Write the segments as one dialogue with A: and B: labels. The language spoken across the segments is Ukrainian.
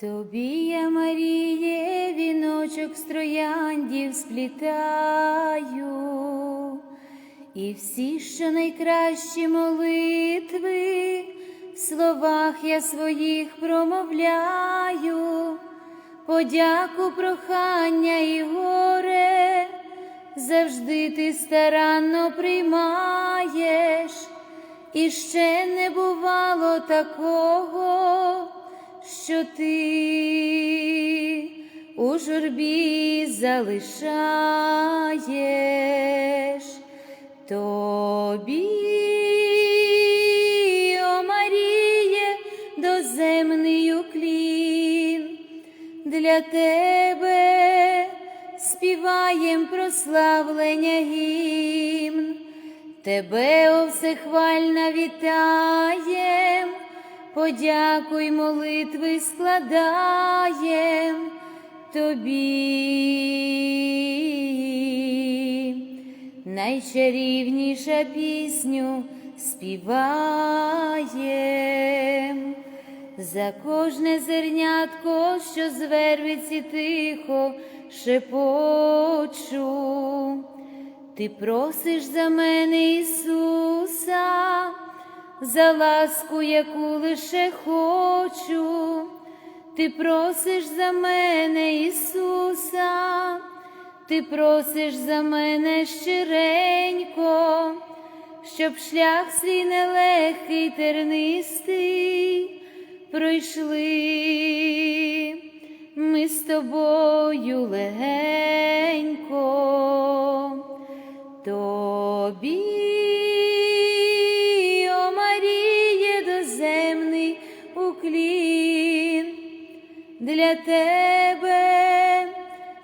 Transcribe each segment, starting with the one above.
A: Тобі я, Маріє, віночок з трояндів сплітаю, і всі, що найкращі молитви, в словах я своїх промовляю, подяку, прохання і горе, завжди ти старанно приймаєш, і ще не бувало такого що ти у журбі залишаєш. Тобі, о доземний уклін, для тебе співаєм прославлення гімн, тебе о всехвальна подякуй молитви складаєм тобі, найчарівніша пісню співаєм. За кожне зернятко, що з тихо шепочу, ти просиш за мене Ісуса за ласку, яку лише хочу, ти просиш за мене, Ісуса, ти просиш за мене щиренько, щоб шлях свій нелегкий тернистий пройшли. Ми з тобою легенько. Тобі для тебе.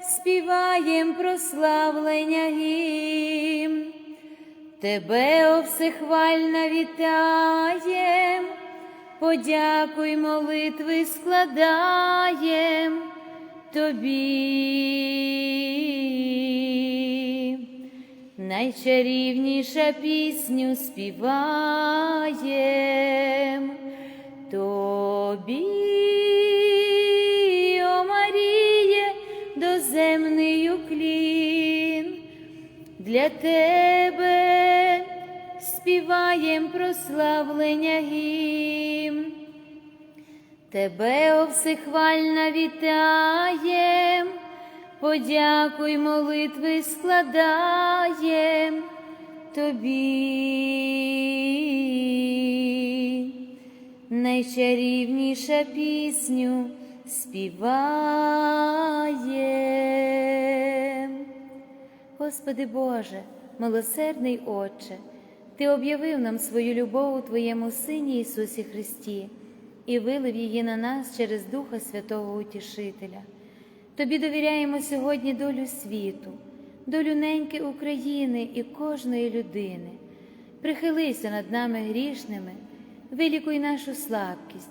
A: Співаєм прославлення гімн, тебе о всехвальна вітаєм, подякуй молитви складаєм. Тобі. Найчарівніша пісню співаєм. Тобі, доземний уклін, для тебе співаєм прославлення гімн, тебе о всехвальна вітаєм, подякуй молитви складаєм тобі. Найчарівніша пісню співає. Господи Боже, милосердний Отче, Ти об'явив нам свою любов у Твоєму Сині Ісусі Христі і вилив її на нас через Духа Святого Утішителя. Тобі довіряємо сьогодні долю світу, долю неньки України і кожної людини. Прихилися над нами грішними вилікуй нашу слабкість,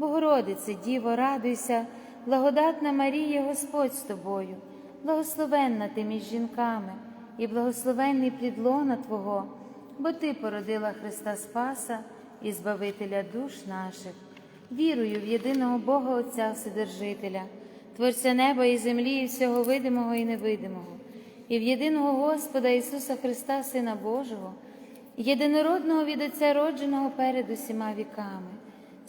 A: Богородице, Діво, радуйся, благодатна Марія, Господь з тобою, благословенна ти між жінками і благословенний плідлона Твого, бо Ти породила Христа Спаса і Збавителя душ наших, вірую в єдиного Бога Отця Вседержителя, Творця неба і землі, і всього видимого і невидимого, і в єдиного Господа Ісуса Христа, Сина Божого єдинородного від Отця родженого перед усіма віками,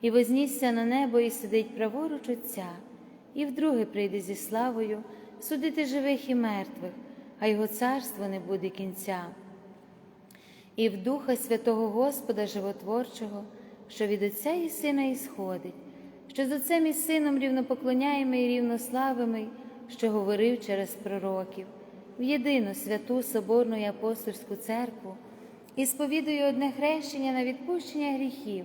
A: і вознісся на небо, і сидить праворуч Отця, і вдруге прийде зі славою судити живих і мертвих, а його царство не буде кінця. І в Духа Святого Господа Животворчого, що від Отця і Сина ісходить, що з Отцем і Сином рівнопоклоняємо і рівнославимий, що говорив через пророків, в єдину святу Соборну і апостольську церкву, і сповідую одне хрещення на відпущення гріхів,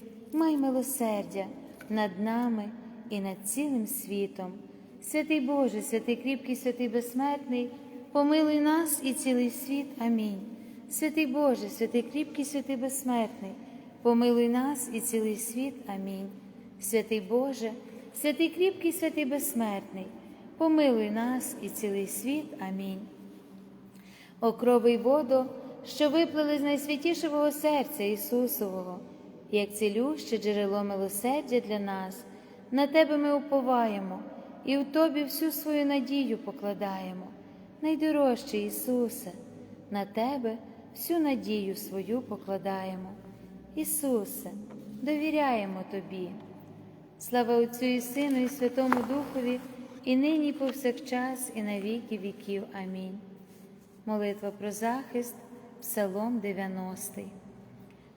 A: май милосердя над нами і над цілим світом. Святий Боже, святий кріпкий, святий безсмертний, помилуй нас і цілий світ. Амінь. Святий Боже, святий кріпкий, святий безсмертний, помилуй нас і цілий світ. Амінь. Святий Боже, святий кріпкий, святий безсмертний, помилуй нас і цілий світ. Амінь. О крови й воду, що виплили з найсвятішого серця Ісусового, як цілюще джерело милосердя для нас, на Тебе ми уповаємо і в Тобі всю свою надію покладаємо. Найдорожчий Ісусе, на Тебе всю надію свою покладаємо. Ісусе, довіряємо Тобі. Слава Отцю і Сину, і Святому Духові, і нині, і повсякчас, і на віки віків. Амінь. Молитва про захист, Псалом 90.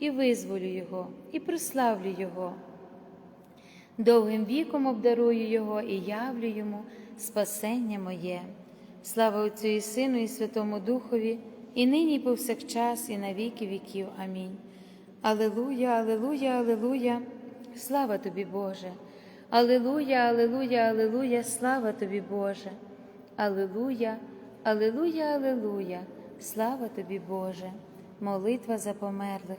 A: і визволю його, і прославлю Його. Довгим віком обдарую Його і явлю йому спасення моє. Слава Отцю і Сину, і Святому Духові, і нині, і повсякчас, і на віки віків. Амінь. Аллилуйя, Аллилуйя, Аллилуйя, слава тобі, Боже. Аллилуйя, Аллилуйя, Аллилуйя, слава тобі, Боже. Аллилуйя, Аллилуйя, Аллилуйя, слава тобі, Боже. Молитва за померлих.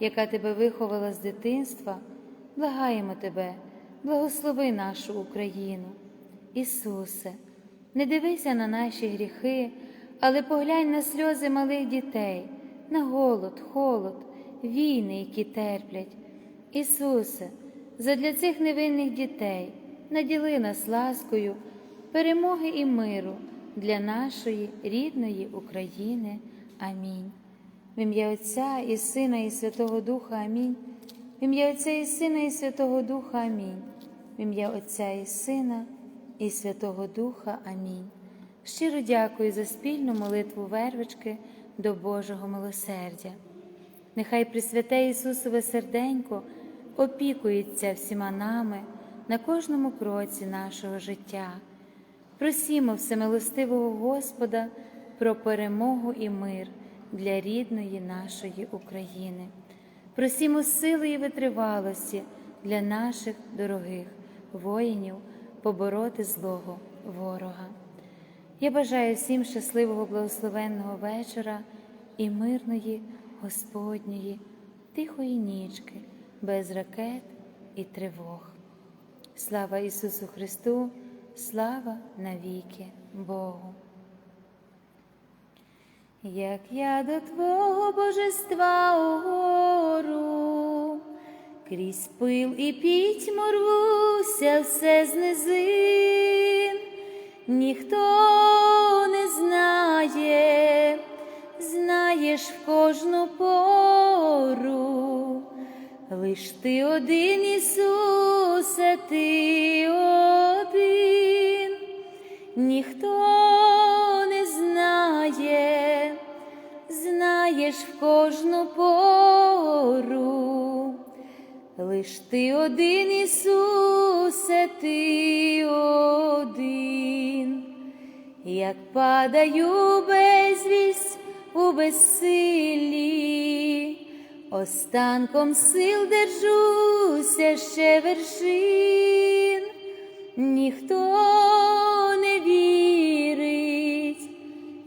A: яка Тебе виховала з дитинства, благаємо Тебе, благослови нашу Україну. Ісусе, не дивися на наші гріхи, але поглянь на сльози малих дітей, на голод, холод, війни, які терплять. Ісусе, задля цих невинних дітей наділи нас ласкою, перемоги і миру для нашої рідної України. Амінь. В ім'я Отця і Сина, і Святого Духа Амінь. В ім'я Отця і Сина, і Святого Духа Амінь. В ім'я Отця і Сина, і Святого Духа Амінь. Щиро дякую за спільну молитву вервички до Божого милосердя. Нехай Пресвяте Ісусове серденько опікується всіма нами на кожному кроці нашого життя. Просімо всемилостивого Господа про перемогу і мир для рідної нашої України. Просімо сили і витривалості для наших дорогих воїнів побороти злого ворога. Я бажаю всім щасливого благословенного вечора і мирної Господньої, тихої нічки, без ракет і тривог. Слава Ісусу Христу, слава навіки Богу. Як я до Твого божества угору, крізь пил і пітьму рвуся все з низин, ніхто не знає, знаєш в кожну пору, лиш ти один, Ісусе, ти один, ніхто знаєш в кожну пору, лиш ти один, Ісусе, ти один, як падаю безвість у безсилі, останком сил держуся ще вершин, ніхто не вірить,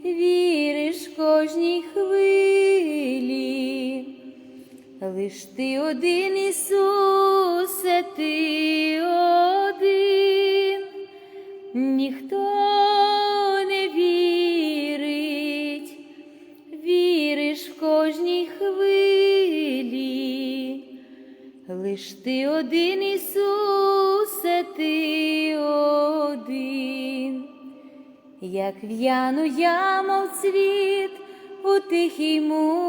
A: віриш кожній хвилі, Лиш ти один, Ісусе, ти один, ніхто не вірить, віриш в кожній хвилі, лиш ти один, Ісусе, ти один, як в'яну я, мов цвіт у тихій мурі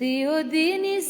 A: розпуці, лиш ти один, Ісусе,